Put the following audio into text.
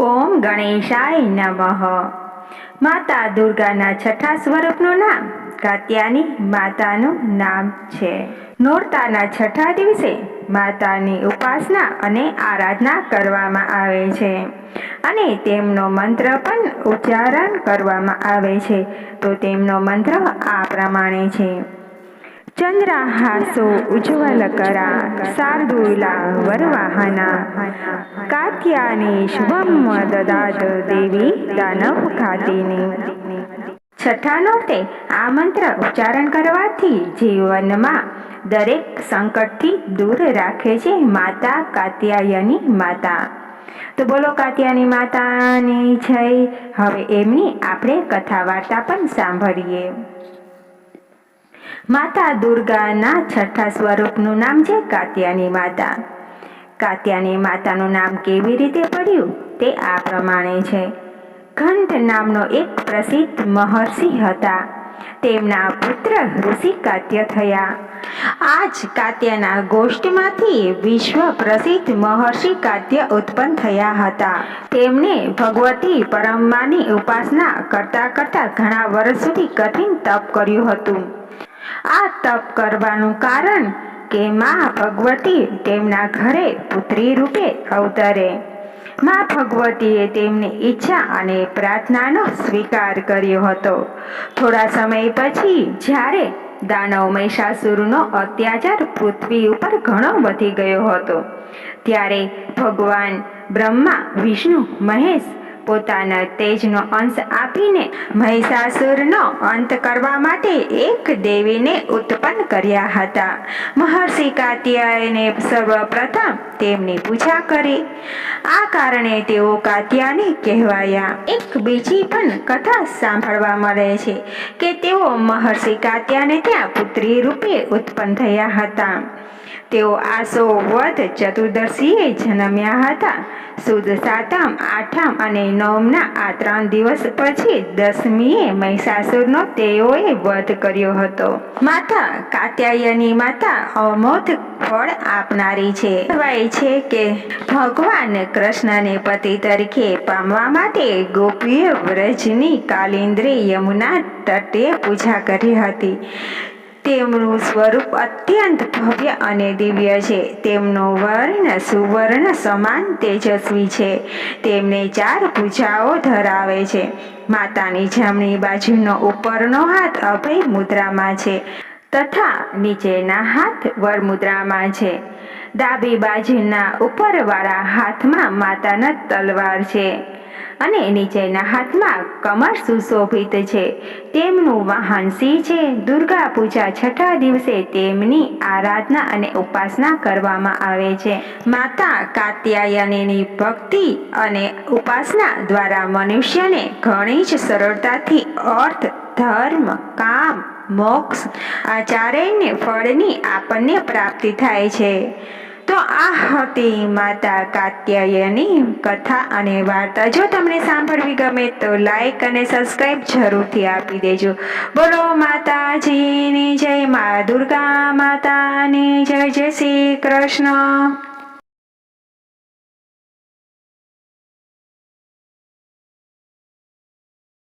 ઓમ ગણેશાય નમઃ. માતા દુર્ગાના છઠ્ઠા સ્વરૂપનું નામ કાત્યાની માતાનું નામ છે. નોરતાના છઠ્ઠા દિવસે માતાની ઉપાસના અને આરાધના કરવામાં આવે છે અને તેમનો મંત્ર પણ ઉચ્ચારણ કરવામાં આવે છે. તો તેમનો મંત્ર આ પ્રમાણે છે. ચંદ્રાહાસો ઉજ્જવલકરા શાર્દુલા વરવાહના કાત્યાને શુભમ દદાત દેવી દાનવ ખાતીની. છઠ્ઠા નોટે આ મંત્ર ઉચ્ચારણ કરવાથી જીવનમાં દરેક સંકટથી દૂર રાખે છે માતા કાત્યાયની માતા. તો બોલો કાત્યાની માતાની જય. હવે એમની આપણે કથા વાર્તા પણ સાંભળીએ. માતા દુર્ગાના છઠ્ઠા સ્વરૂપનું નામ છે કાત્યાની માતા. કાત્યાની માતાનું નામ કેવી રીતે પડ્યું તે આ પ્રમાણે છે. ઘંટ નામનો એક પ્રસિદ્ધ મહર્ષિ હતા. તેમના પુત્ર ઋષિ કાત્ય થયા. આજ કાત્યના ગોષ્ઠમાંથી વિશ્વ પ્રસિદ્ધ મહર્ષિ કાત્ય ઉત્પન્ન થયા હતા. તેમને ભગવતી પરમ્માની ઉપાસના કરતા કરતા ઘણા વર્ષ સુધી કઠિન તપ કર્યું હતું. આ તપ કરવાનું કારણ કે મા ભગવતી તેમના ઘરે પુત્રી રૂપે અવતરે. મા ભગવતીએ તેમની ઈચ્છા અને પ્રાર્થનાનો સ્વીકાર કર્યો હતો. થોડા સમય પછી જ્યારે દાનવ મહિષાસુરનો અત્યાચાર પૃથ્વી ઉપર ઘણો વધી ગયો હતો, ત્યારે ભગવાન બ્રહ્મા, વિષ્ણુ, મહેશ પોતાના તેજનો અંશ આપીને મહિષાસુરનો અંત કરવા માટે એક દેવીને ઉત્પન્ન કર્યા હતા. મહર્ષિ કાત્યાયને સર્વપ્રથમ તેમની પૂજા કરી. આ કારણે તેઓ કાત્યાને કહેવાયા. એક બીજી પણ કથા સાંભળવા મળે છે કે તેઓ મહર્ષિ કાત્યાને ત્યાં પુત્રી રૂપે ઉત્પન્ન થયા હતા. તેઓ આસો વધ ચતુર્દશીએ જન્મ્યા હતા. સુદ સાતમ, આઠમ અને નવમના આ ત્રણ દિવસ પછી દસમીએ મહિષાસુરનો તેઓએ વધ કર્યો હતો. માતા કાત્યાયની માતા અમોધ ફળ આપનારી છે. કહેવાય છે કે ભગવાન કૃષ્ણને પતિ તરીકે પામવા માટે ગોપીએ વ્રજની કાલિન્દ્રી યમુના તટે પૂજા કરી હતી. તેમનું સ્વરૂપ અત્યંત ભવ્ય અને દિવ્ય છે. તેમનો વર્ણ સુવર્ણ સમાન તેજસ્વી છે. તેમને ચાર ભૂજાઓ ધરાવે છે. માતાની જમણી બાજુનો ઉપરનો હાથ અભય મુદ્રામાં છે તથા નીચેના હાથ વરમુદ્રામાં છે. ડાબી બાજુના ઉપરવાળા હાથમાં માતાના તલવાર છે. અને નીચેના હાથમાં કમર સુશોભિત છે. તેમનું વાહન સિંહ છે. દુર્ગા પૂજા છઠ્ઠા દિવસે તેમની આરાધના અને ઉપાસના કરવામાં આવે છે. માતા કાત્યાયનીની ભક્તિ અને ઉપાસના દ્વારા મનુષ્યને ઘણી જ સરળતાથી અર્થ, ધર્મ, કામ, મોક્ષ આ ચારેયને ફળની આપણને પ્રાપ્તિ થાય છે. તો આ હતી માતા કાત્યાયની કથા અને વાર્તા. જો તમને સાંભળવી ગમે તો લાઈક અને સબસ્ક્રાઈબ જરૂરથી આપી દેજો. બોલો માતાજીની જય, મા દુર્ગા માતાની જય જય શ્રી કૃષ્ણ.